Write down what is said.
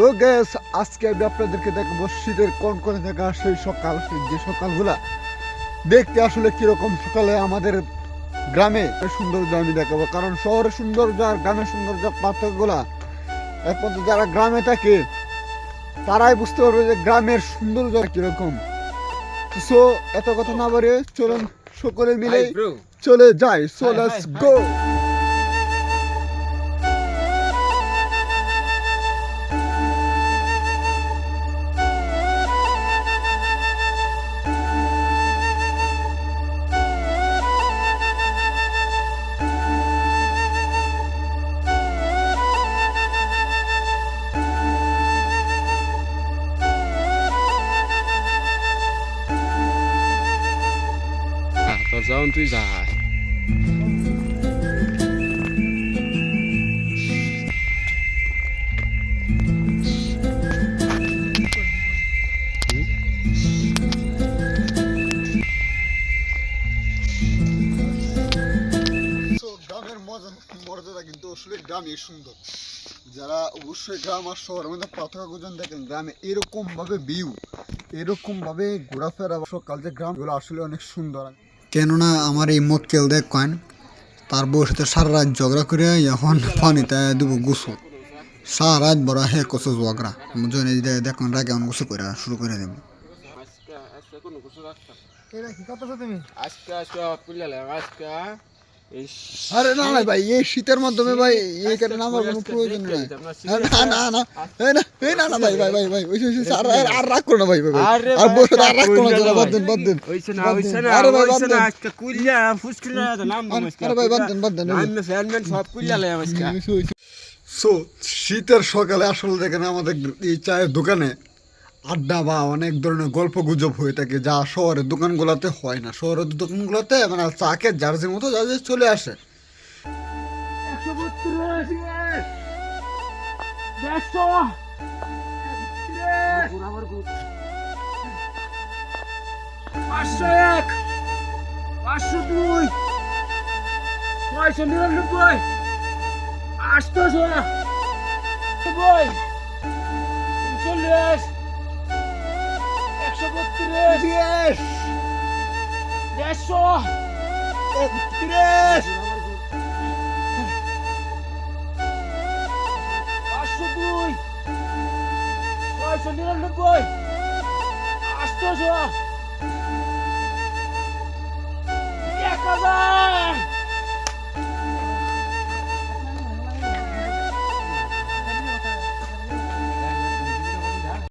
Hello gas আজকে আমি আপনাদেরকে দেখাবো শীতের কোন কোন দেখা সেই সকাল যে সকালগুলা। দেখতে আসলে কীরকম সকালে আমাদের গ্রামে সৌন্দর্য আমি দেখাবো। কারণ শহরের সৌন্দর্য আর গ্রামের সৌন্দর্য পার্থক্যগুলা একমাত্র যারা গ্রামে থাকে তারাই বুঝতে পারবে যে গ্রামের সৌন্দর্য কীরকম। সো এত কথা না বাড়িয়ে চলুন সকলে মিলে চলে যাই। সো লেটস গো যাওন তুই যা তো গ্রামের মজা মর্যাদা কিন্তু আসলে গ্রামে সুন্দর। যারা অবশ্যই গ্রাম আর শহরের মধ্যে পার্থক্য জন দেখেন গ্রামে এরকম ভাবে ভিউ এরকম ভাবে ঘোরাফেরা সকাল যে গ্রামগুলো আসলে অনেক সুন্দর। কেননা আমার এই মক্কেল কয়েন তার বউর সাথে সারা রাত ঝগড়া করে এখন পানিতে দেবো গোসল। সারা রাত বড় হে কষো ঝগড়া। জনে দেখুন রাগে এখন গুসু করে শুরু করে দেবো। আজকে আজকে আরে না না ভাই এই শীতের মাধ্যমে ভাই এই কারণে আমার কোনো প্রয়োজন নাই। না না না এই না এই না না ভাই ভাই ভাই ভাই ওই আর আর- রাগ করো না ভাই ভাই। আর বসে আর রাগ করো না। বাদ দেন বাদ দেন হইছে না হইছে না আরে ভাই, বাদ দেন। আজকে কুইলা ফুসকিলা তো নাম আজকে আরে ভাই, বাদ দেন, বাদ দেন, আমি ফ্যানম্যান সব আজকে। সো শীতের সকালে আসলে দেখেন আমাদের এই চায়ের দোকানে আড্ডা বা অনেক ধরনের গল্প গুজব হয়ে থাকে যা শহরের দোকানগুলোতে হয় না। শহরের দোকানগুলোতে মানে চাকে জার্জির মতো যা চলে আসে। পাঁচশো এক, পাঁচশো দুই নিরানব্বই আটশোশো নব্বই চল্লিশ একশো বত্রিশ। দেড়শো। তিরিশ